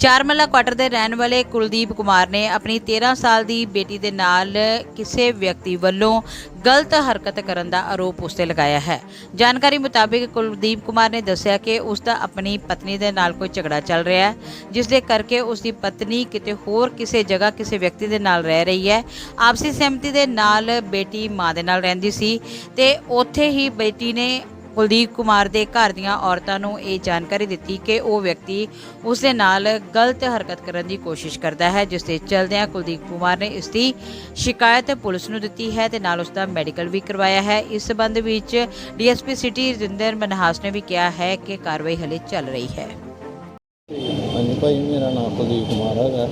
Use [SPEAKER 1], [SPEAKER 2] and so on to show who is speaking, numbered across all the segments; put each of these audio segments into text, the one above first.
[SPEAKER 1] ਚਾਰਮੱਲਾ quarter ਦੇ ਰਹਿਣ ਵਾਲੇ ਕੁਲਦੀਪ ਕੁਮਾਰ ਨੇ ਆਪਣੀ 13 ਸਾਲ ਦੀ ਬੇਟੀ ਦੇ ਨਾਲ ਕਿਸੇ ਵਿਅਕਤੀ ਵੱਲੋਂ ਗਲਤ ਹਰਕਤ ਕਰਨ ਦਾ ਆਰੋਪ ਉਸ ਤੇ ਲਗਾਇਆ ਹੈ। ਜਾਣਕਾਰੀ ਮੁਤਾਬਿਕ ਕੁਲਦੀਪ ਕੁਮਾਰ ਨੇ ਦੱਸਿਆ ਕਿ ਉਸ ਦਾ ਆਪਣੀ ਪਤਨੀ ਦੇ ਨਾਲ ਕੋਈ ਝਗੜਾ ਚੱਲ ਰਿਹਾ ਹੈ, ਜਿਸ ਦੇ ਕਰਕੇ ਉਸ ਦੀ ਪਤਨੀ ਕਿਤੇ ਹੋਰ ਕਿਸੇ ਜਗ੍ਹਾ ਕਿਸੇ ਵਿਅਕਤੀ ਦੇ ਨਾਲ ਰਹਿ ਰਹੀ ਹੈ। ਆਪਸੀ ਸਹਿਮਤੀ ਦੇ ਨਾਲ ਬੇਟੀ ਮਾਂ ਦੇ ਨਾਲ ਰਹਿੰਦੀ ਸੀ ਤੇ ਉੱਥੇ ਹੀ ਬੇਟੀ ਨੇ ਕੁਲਦੀਪ ਕੁਮਾਰ ਦੇ ਘਰ ਦੀਆਂ ਔਰਤਾਂ ਨੂੰ ਇਹ ਜਾਣਕਾਰੀ ਦਿੱਤੀ ਕਿ ਉਹ ਵਿਅਕਤੀ ਉਸ ਦੇ ਨਾਲ ਗਲਤ ਹਰਕਤ ਕਰਨ ਦੀ ਕੋਸ਼ਿਸ਼ ਕਰਦਾ ਹੈ, ਜਿਸ ਦੇ ਚਲਦਿਆਂ ਕੁਲਦੀਪ ਕੁਮਾਰ ਨੇ ਇਸ ਦੀ ਸ਼ਿਕਾਇਤ ਪੁਲਿਸ ਨੂੰ ਦਿੱਤੀ ਹੈ ਤੇ ਨਾਲ ਉਸ ਦਾ ਮੈਡੀਕਲ ਵੀ ਕਰਵਾਇਆ ਹੈ। ਇਸ ਸਬੰਧ ਵਿੱਚ ਡੀਐਸਪੀ ਸਿਟੀ ਰਜਿੰਦਰ ਮਨਹਾਸ ਨੇ ਵੀ ਕਿਹਾ ਹੈ ਕਿ ਕਾਰਵਾਈ ਹਲੇ ਚੱਲ ਰਹੀ ਹੈ।
[SPEAKER 2] ਹਾਂਜੀ ਭਾਈ, ਮੇਰਾ ਨਾਮ ਕੁਲਦੀਪ ਕੁਮਾਰ ਹੈਗਾ।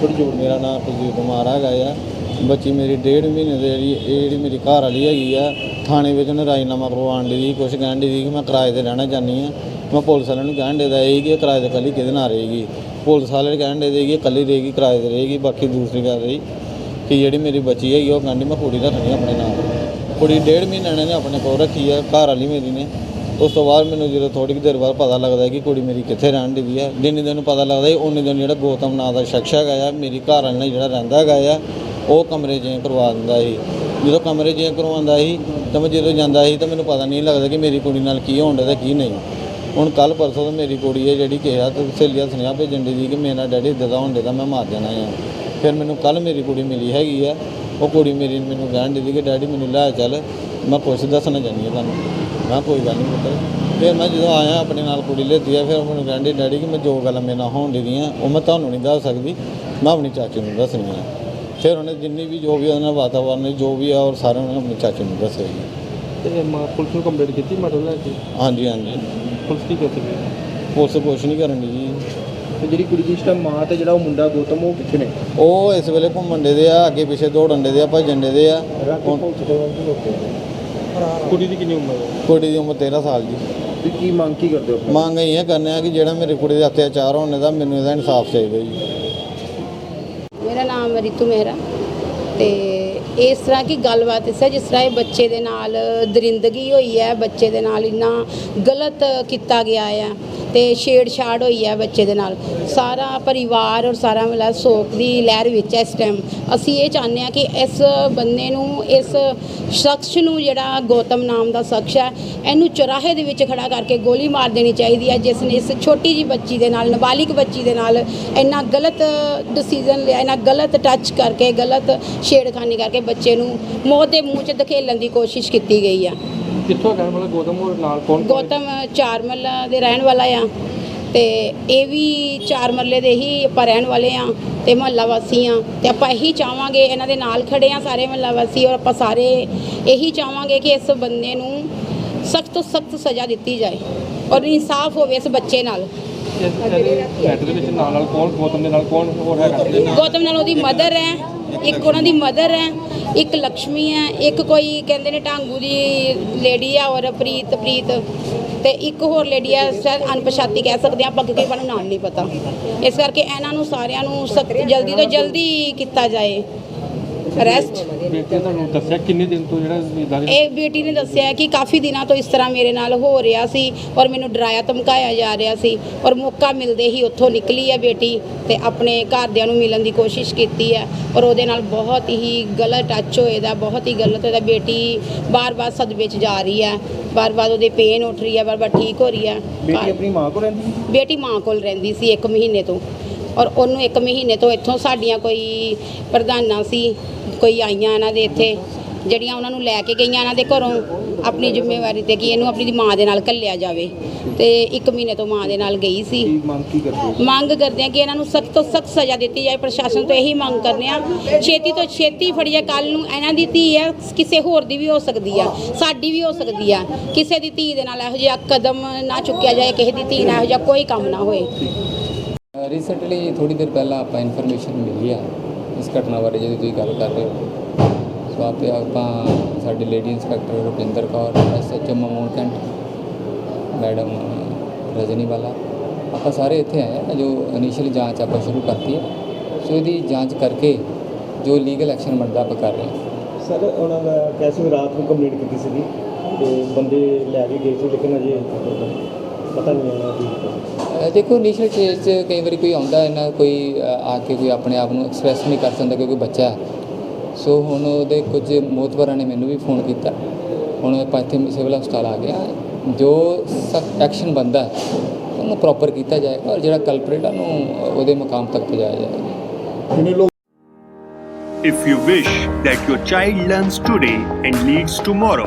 [SPEAKER 2] ਥੋੜੀ ਮੇਰਾ ਨਾਮ ਕੁਲਦੀਪ ਕੁਮਾਰ ਹੈਗਾ ਆ। ਬੱਚੀ ਮੇਰੀ ਡੇਢ ਮਹੀਨੇ ਦੇ ਜਿਹੜੀ, ਇਹ ਜਿਹੜੀ ਮੇਰੀ ਘਰ ਵਾਲੀ ਹੈਗੀ ਆ ਥਾਣੇ ਵਿੱਚ ਉਹਨੇ ਰਾਜੀਨਾਮਾ ਕਰਵਾਉਣ ਦੀ ਕੁਛ ਕਹਿਣ ਦੀ ਕਿ ਮੈਂ ਕਿਰਾਏ ਤੇ ਰਹਿਣਾ ਚਾਹੁੰਦੀ ਆ ਮੈਂ ਪੁਲਿਸ ਵਾਲਿਆਂ ਨੂੰ ਕਹਿਣ ਦੇ ਦਾ ਇਹ ਕਿ ਕਿਰਾਏ ਤੇ ਕੱਲੀ ਕਿਹਦੇ ਨਾਲ ਰਹੇਗੀ? ਪੁਲਿਸ ਵਾਲੇ ਕਹਿਣ ਦੇ ਕਿ ਕੱਲੀ ਰਹੇਗੀ, ਕਿਰਾਏ ਤੇ ਰਹੇਗੀ, ਬਾਕੀ ਦੂਸਰੀ ਗੱਲ ਰਹੀ ਕਿ ਜਿਹੜੀ ਮੇਰੀ ਬੱਚੀ ਹੈਗੀ ਉਹ ਕਹਿੰਦੀ ਮੈਂ ਕੁੜੀ ਰੱਖਣੀ ਆਪਣੇ ਨਾਲ। ਕੁੜੀ ਡੇਢ ਮਹੀਨੇ ਨੇ ਆਪਣੇ ਕੋਲ ਰੱਖੀ ਆ, ਘਰ ਵਾਲੀ ਮੇਰੀ ਨੇ। ਉਸ ਤੋਂ ਬਾਅਦ ਮੈਨੂੰ ਜਦੋਂ ਥੋੜੀ ਕੁ ਦੇਰ ਬਾਅਦ ਪਤਾ ਲੱਗਦਾ ਕਿ ਕੁੜੀ ਮੇਰੀ ਕਿੱਥੇ ਰਹਿਣ ਦੀ ਹੈ ਜਿੰਨੇ ਦਿਨ ਪਤਾ ਲੱਗਦਾ ਸੀ ਉਨੇ ਦਿਨ ਜਿਹੜਾ ਗੌਤਮ ਨਾਂ ਦਾ ਸ਼ਖਸ ਹੈਗਾ ਆ, ਮੇਰੀ ਘਰ ਵਾਲੇ ਨਾਲ ਜਿਹੜਾ ਰਹਿੰਦਾ ਹੈਗਾ ਆ, ਉਹ ਕਮਰੇ ਚੇਂਜ ਕਰਵਾ ਦਿੰਦਾ ਸੀ। ਜਦੋਂ ਕਮਰੇ ਚੇਂਜ ਕਰਵਾਉਂਦਾ ਸੀ ਤਾਂ ਮੈਂ ਜਦੋਂ ਜਾਂਦਾ ਸੀ ਤਾਂ ਮੈਨੂੰ ਪਤਾ ਨਹੀਂ ਲੱਗਦਾ ਕਿ ਮੇਰੀ ਕੁੜੀ ਨਾਲ ਕੀ ਹੋਣ ਡਿਆ ਕੀ ਨਹੀਂ। ਹੁਣ ਕੱਲ ਪਰਸੋਂ ਤੋਂ ਮੇਰੀ ਕੁੜੀ ਹੈ ਜਿਹੜੀ ਕਿਹਾ ਤੇ ਸਹੇਲੀਆਂ ਸੁਨੇਹਾ ਭੇਜਣ ਦੀ ਸੀ ਕਿ ਮੇਰਾ ਡੈਡੀ ਇੱਦਾਂ ਦਾ ਹੁੰਦੇ ਦਾ ਮੈਂ ਮਾਰ ਜਾਣਾ ਆ। ਫਿਰ ਮੈਨੂੰ ਕੱਲ ਮੇਰੀ ਕੁੜੀ ਮਿਲੀ ਹੈਗੀ ਆ। ਉਹ ਕੁੜੀ ਮੇਰੀ ਮੈਨੂੰ ਕਹਿਣ ਦੀ ਕਿ ਡੈਡੀ ਮੈਨੂੰ ਲੈ ਚੱਲ, ਮੈਂ ਕੁਛ ਦੱਸਣਾ ਚਾਹੁੰਦੀ ਹਾਂ ਤੁਹਾਨੂੰ। ਮੈਂ ਕੋਈ ਗੱਲ ਨਹੀਂ ਪੁੱਤਰ। ਫਿਰ ਮੈਂ ਜਦੋਂ ਆਇਆ ਆਪਣੇ ਨਾਲ ਕੁੜੀ ਲੈਤੀ ਆ, ਫਿਰ ਉਹ ਮੈਨੂੰ ਕਹਿੰਦੀ ਡੈਡੀ ਕਿ ਮੈਂ ਜੋ ਗੱਲਾਂ ਮੇਰੇ ਨਾਲ ਹੋਣ ਦੀਆਂ ਉਹ ਮੈਂ ਤੁਹਾਨੂੰ ਨਹੀਂ ਦੱਸ ਸਕਦੀ, ਮੈਂ ਆਪਣੀ ਚਾਚੀ ਨੂੰ ਦੱਸਣੀ ਆ। ਫਿਰ ਉਹਨੇ ਜਿੰਨੀ ਵੀ ਜੋ ਵੀ ਉਹਨਾਂ ਵਾਤਾਵਰਨ ਜੋ ਵੀ ਆ ਔਰ ਸਾਰਿਆਂ ਨੇ ਆਪਣੀ ਚਾਚੀ ਨੂੰ ਦੱਸਿਆ ਜੀ।
[SPEAKER 3] ਤੇ ਮਾਂ ਪੁਲਿਸ ਨੂੰ ਕੰਪਲੇਂਟ ਕੀਤੀ ਮਰਡਰ ਲੈ ਕੇ?
[SPEAKER 2] ਹਾਂਜੀ ਹਾਂਜੀ।
[SPEAKER 3] ਪੁਲਿਸ ਕੀ ਕਰ ਸਕਦੀ
[SPEAKER 2] ਪੁਲਿਸ ਕੁਛ ਨਹੀਂ ਕਰਨ ਦੀ ਜੀ।
[SPEAKER 3] ਤੇ ਜਿਹੜੀ ਕੁੜੀ ਦੀ ਇਸ ਟਾਈਮ ਮਾਂ ਤੇ ਜਿਹੜਾ ਉਹ ਮੁੰਡਾ ਗੌਤਮ ਉਹ ਕਿੱਥੇ ਨੇ?
[SPEAKER 2] ਉਹ ਇਸ ਵੇਲੇ ਘੁੰਮਣ ਦੇ ਦੇ ਆ ਅੱਗੇ ਪਿੱਛੇ ਦੌੜਨ ਦੇ ਦੇ ਆ। ਭੱਜਣ ਦੇ ਦੇ ਆ ਹੁਣ
[SPEAKER 3] ਕੁੜੀ ਦੀ ਕਿੰਨੀ ਉਮਰ ਹੈ?
[SPEAKER 2] ਕੁੜੀ ਦੀ ਉਮਰ 13 ਸਾਲ ਦੀ
[SPEAKER 3] ਤੇ ਕੀ ਮੰਗ ਕੀ ਕਰਦੇ ਹੋ?
[SPEAKER 2] ਮੰਗ ਇਹ ਕਰਨੇ ਆ ਕਿ ਜਿਹੜਾ ਮੇਰੇ ਕੁੜੀ ਦੇ ਅਤਿਆਚਾਰ ਹੋਣੇ ਦਾ ਮੈਨੂੰ ਇਹਦਾ ਇਨਸਾਫ ਚਾਹੀਦਾ ਜੀ।
[SPEAKER 4] ਮੇਰਾ ਨਾਮ ਰਿਤੂ ਮਹਿਰਾ। ਤੇ ਇਸ ਤਰ੍ਹਾਂ ਕੀ ਗੱਲਬਾਤ ਇਸ ਹੈ ਜਿਸ ਤਰ੍ਹਾਂ ਇਹ ਬੱਚੇ ਦੇ ਨਾਲ ਦਰਿੰਦਗੀ ਹੋਈ ਹੈ, ਬੱਚੇ ਦੇ ਨਾਲ ਇੰਨਾ ਗਲਤ ਕੀਤਾ ਗਿਆ ਹੈ ਤੇ ਛੇੜਛਾੜ ਹੋਈ ਹੈ ਬੱਚੇ ਦੇ ਨਾਲ। ਸਾਰਾ ਪਰਿਵਾਰ ਔਰ ਸਾਰਾ ਮਤਲਬ ਸੋਕ ਦੀ ਲਹਿਰ ਵਿੱਚ ਹੈ ਇਸ ਟਾਈਮ ਅਸੀਂ ਇਹ ਚਾਹੁੰਦੇ ਹਾਂ ਕਿ ਇਸ ਬੰਦੇ ਨੂੰ, ਇਸ ਸ਼ਖਸ ਨੂੰ ਜਿਹੜਾ ਗੌਤਮ ਨਾਮ ਦਾ ਸ਼ਖਸ ਹੈ, ਇਹਨੂੰ ਚੁਰਾਹੇ ਦੇ ਵਿੱਚ ਖੜਾ ਕਰਕੇ ਗੋਲੀ ਮਾਰ ਦੇਣੀ ਚਾਹੀਦੀ ਹੈ, ਜਿਸ ਨੇ ਇਸ ਛੋਟੀ ਜੀ ਬੱਚੀ ਦੇ ਨਾਲ, ਨਾਬਾਲਿਗ ਬੱਚੀ ਦੇ ਨਾਲ ਇੰਨਾ ਗਲਤ ਡਿਸੀਜਨ ਲਿਆ, ਇੰਨਾ ਗਲਤ ਟੱਚ ਕਰਕੇ, ਗਲਤ ਛੇੜਖਾਨੀ ਕਰਕੇ ਬੱਚੇ ਨੂੰ ਮੌਤ ਦੇ ਮੂੰਹ 'ਚ ਧਕੇਲਣ ਦੀ ਕੋਸ਼ਿਸ਼ ਕੀਤੀ ਗਈ ਆ।
[SPEAKER 3] ਕਿੱਥੋਂ ਕਹਿਣ ਵਾਲਾ ਗੌਤਮ ਹੋਰ ਨਾਲ ਕੌਣ
[SPEAKER 4] ਗੌਤਮ ਚਾਰ ਮੱਲਾ ਦੇ ਰਹਿਣ ਵਾਲਾ ਆ। ਤੇ ਇਹ ਵੀ ਚਾਰ ਮੱਲੇ ਦੇ ਹੀ ਆਪਾਂ ਰਹਿਣ ਵਾਲੇ ਆ ਤੇ ਮਹੱਲਾ ਵਾਸੀ ਆ। ਤੇ ਆਪਾਂ ਇਹੀ ਚਾਹਾਂਗੇ ਇਹਨਾਂ ਦੇ ਨਾਲ ਖੜੇ ਆ ਸਾਰੇ ਮਹੱਲਾ ਵਾਸੀ ਔਰ ਆਪਾਂ ਸਾਰੇ ਇਹੀ ਚਾਹਾਂਗੇ ਕਿ ਇਸ ਬੰਦੇ ਨੂੰ ਸਖਤ ਤੋਂ ਸਖਤ ਸਜ਼ਾ ਦਿੱਤੀ ਜਾਏ ਔਰ ਇਨਸਾਫ ਹੋਵੇ ਇਸ ਬੱਚੇ ਨਾਲ।
[SPEAKER 3] ਨੈਟ ਦੇ ਵਿੱਚ ਨਾਲ ਨਾਲ ਕੌਣ ਗੌਤਮ ਦੇ ਨਾਲ ਕੌਣ ਹੋਰ ਹੈਗਾ?
[SPEAKER 4] ਗੌਤਮ ਨਾਲ ਉਹਦੀ ਮਦਰ ਹੈ। ਇੱਕ ਉਹਨਾਂ ਦੀ ਮਦਰ ਹੈ, ਇੱਕ ਲక్ష్ਮੀ ਹੈ, ਇੱਕ ਕੋਈ ਕਹਿੰਦੇ ਨੇ ਢਾਂਗੂ ਦੀ ਲੇਡੀ ਆ ਔਰ ਪ੍ਰੀਤ ਪ੍ਰੀਤ ਤੇ ਇੱਕ ਹੋਰ ਲੇਡੀ ਆ, ਸ਼ਾਇਦ ਅਣਪਛਾਤੀ ਕਹਿ ਸਕਦੇ ਆ ਆਪਾਂ ਕੇ ਆਪਾਂ ਨੂੰ ਨਾਮ ਨਹੀਂ ਪਤਾ। ਇਸ ਕਰਕੇ ਇਹਨਾਂ ਨੂੰ ਸਾਰਿਆਂ ਨੂੰ ਸਖਤ, ਜਲਦੀ ਤੋਂ ਜਲਦੀ ਕੀਤਾ ਜਾਏ। ਅਰੈਸਟ
[SPEAKER 3] ਬੇਟੀ ਨੇ ਤੁਹਾਨੂੰ ਦੱਸਿਆ ਕਿੰਨੇ ਦਿਨ ਤੋਂ ਜਿਹੜਾ ਇਦਾਂ ਦੇ
[SPEAKER 4] ਇਹ ਬੇਟੀ ਨੇ ਦੱਸਿਆ ਕਿ ਕਾਫੀ ਦਿਨਾਂ ਤੋਂ ਇਸ ਤਰ੍ਹਾਂ ਮੇਰੇ ਨਾਲ ਹੋ ਰਿਹਾ ਸੀ ਔਰ ਮੈਨੂੰ ਡਰਾਇਆ ਧਮਕਾਇਆ ਜਾ ਰਿਹਾ ਸੀ ਔਰ ਮੌਕਾ ਮਿਲਦੇ ਹੀ ਉੱਥੋਂ ਨਿਕਲੀ ਹੈ ਬੇਟੀ ਤੇ ਆਪਣੇ ਘਰਦਿਆਂ ਨੂੰ ਮਿਲਣ ਦੀ ਕੋਸ਼ਿਸ਼ ਕੀਤੀ ਹੈ ਔਰ ਉਹਦੇ ਨਾਲ ਬਹੁਤ ਹੀ ਗਲਤ ਟੱਚ ਹੋਏ ਦਾ ਬਹੁਤ ਹੀ ਗਲਤ ਹੋਇਆ ਬੇਟੀ ਬਾਰ-ਬਾਰ ਸਦਮੇ 'ਚ ਜਾ ਰਹੀ ਹੈ ਬਾਰ-ਬਾਰ ਉਹਦੇ ਪੇਨ ਉੱਠ ਰਹੀ ਹੈ ਬਾਰ-ਬਾਰ ਠੀਕ ਹੋ ਰਹੀ ਹੈ।
[SPEAKER 3] ਬੇਟੀ ਆਪਣੀ ਮਾਂ ਕੋਲ ਰਹਿੰਦੀ ਸੀ?
[SPEAKER 4] ਬੇਟੀ ਮਾਂ ਕੋਲ ਰਹਿੰਦੀ ਸੀ 1 ਮਹੀਨੇ ਤੋਂ। ਔਰ ਉਹਨੂੰ 1 ਮਹੀਨੇ ਤੋਂ ਇੱਥੋਂ ਸਾਡੀਆਂ ਕੋਈ ਪ੍ਰਧਾਨਾਂ ਸੀ ਕੋਈ ਆਈਆਂ ਇਹਨਾਂ ਦੇ ਇੱਥੇ ਜਿਹੜੀਆਂ ਉਹਨਾਂ ਨੂੰ ਲੈ ਕੇ ਗਈਆਂ ਇਹਨਾਂ ਦੇ ਘਰੋਂ ਆਪਣੀ ਜ਼ਿੰਮੇਵਾਰੀ ਤੇ ਕਿ ਇਹਨੂੰ ਆਪਣੀ ਮਾਂ ਦੇ ਨਾਲ ਘੱਲਿਆ ਜਾਵੇ। ਤੇ 1 ਮਹੀਨੇ ਤੋਂ ਮਾਂ ਦੇ ਨਾਲ ਗਈ ਸੀ।
[SPEAKER 3] ਮੰਗ ਕੀ ਕਰਦੇ
[SPEAKER 4] ਮੰਗ ਕਰਦੇ ਆ ਕਿ ਇਹਨਾਂ ਨੂੰ ਸਖਤ ਤੋਂ ਸਖਤ ਸਜ਼ਾ ਦਿੱਤੀ ਜਾਏ ਪ੍ਰਸ਼ਾਸਨ ਤੋਂ ਇਹੀ ਮੰਗ ਕਰਨੇ ਆ ਛੇਤੀ ਤੋਂ ਛੇਤੀ ਫੜੀਏ ਕੱਲ ਨੂੰ ਇਹਨਾਂ ਦੀ ਧੀ ਹੈ ਕਿਸੇ ਹੋਰ ਦੀ ਵੀ ਹੋ ਸਕਦੀ ਆ ਸਾਡੀ ਵੀ ਹੋ ਸਕਦੀ ਆ। ਕਿਸੇ ਦੀ ਧੀ ਦੇ ਨਾਲ ਇਹੋ ਜਿਹਾ ਕਦਮ ਨਾ ਚੁੱਕਿਆ ਜਾਏ ਕਿਸੇ ਦੀ ਧੀ ਨਾਲ ਇਹੋ ਜਿਹਾ ਕੋਈ ਕੰਮ ਨਾ ਹੋਏ।
[SPEAKER 5] ਰੀਸੈਂਟਲੀ ਥੋੜੀ ਦੇਰ ਪਹਿਲਾਂ ਆਪਾਂ ਇਨਫੋਰਮੇਸ਼ਨ ਮਿਲੀ ਆ ਇਸ ਘਟਨਾ ਬਾਰੇ ਜਿਹੜੀ ਤੁਸੀਂ ਗੱਲ ਕਰ ਰਹੇ ਹੋ। ਸੋ ਆਪੇ ਆਪਾਂ ਸਾਡੇ lady inspector Rupinder Kaur SHO Mamun cantt, madam Rajni ਵਾਲਾ, ਆਪਾਂ ਸਾਰੇ ਇੱਥੇ ਆਏ ਹਾਂ ਜੋ ਇਨੀਸ਼ੀਅਲ ਜਾਂਚ ਆਪਾਂ ਸ਼ੁਰੂ ਕਰਤੀ ਹੈ ਸੋ ਇਹਦੀ ਜਾਂਚ ਕਰਕੇ ਜੋ ਲੀਗਲ ਐਕਸ਼ਨ ਬਣਦਾ ਆਪਾਂ ਕਰ ਰਹੇ ਹਾਂ
[SPEAKER 6] ਸਰ, ਉਹਨਾਂ ਦਾ ਕੈਸੇ ਰਾਤ ਨੂੰ ਕੰਪਲੀਟ ਕੀਤੀ ਸੀਗੀ ਤੇ ਬੰਦੇ ਲੈ ਕੇ ਗਏ ਸੀ, ਲੇਕਿਨ ਅਜੇ ਪਤਾ ਨਹੀਂ ਆਣਾ ਵੀ
[SPEAKER 5] ਅ, ਦੇਖੋ ਇਨੀਸ਼ੀਅਲ ਸਟੇਜ 'ਚ ਕਈ ਵਾਰੀ ਕੋਈ ਆਉਂਦਾ ਇਹਨਾਂ ਕੋਈ ਆ ਕੇ ਕੋਈ ਆਪਣੇ ਆਪ ਨੂੰ ਐਕਸਪ੍ਰੈਸ ਨਹੀਂ ਕਰ ਸਕਦਾ ਕਿਉਂਕਿ ਬੱਚਾ ਹੈ। ਸੋ ਹੁਣ ਉਹਦੇ ਕੁਝ ਮੋਤਬਰਾਂ ਨੇ ਮੈਨੂੰ ਵੀ ਫੋਨ ਕੀਤਾ। ਹੁਣ ਆਪਾਂ ਇੱਥੇ ਸਿਵਲ ਹਸਪਤਾਲ ਆ ਗਿਆ ਜੋ ਸਖਤ ਐਕਸ਼ਨ ਬੰਦਾ ਉਹਨੂੰ ਪ੍ਰੋਪਰ ਕੀਤਾ ਜਾਏਗਾ ਔਰ ਜਿਹੜਾ ਕਲਪਰੇਟ ਆ ਉਹਨੂੰ ਉਹਦੇ ਮੁਕਾਮ ਤੱਕ ਪਹੁੰਚਾਇਆ ਜਾਏਗਾ।
[SPEAKER 7] If you wish that your child learns today and leads tomorrow,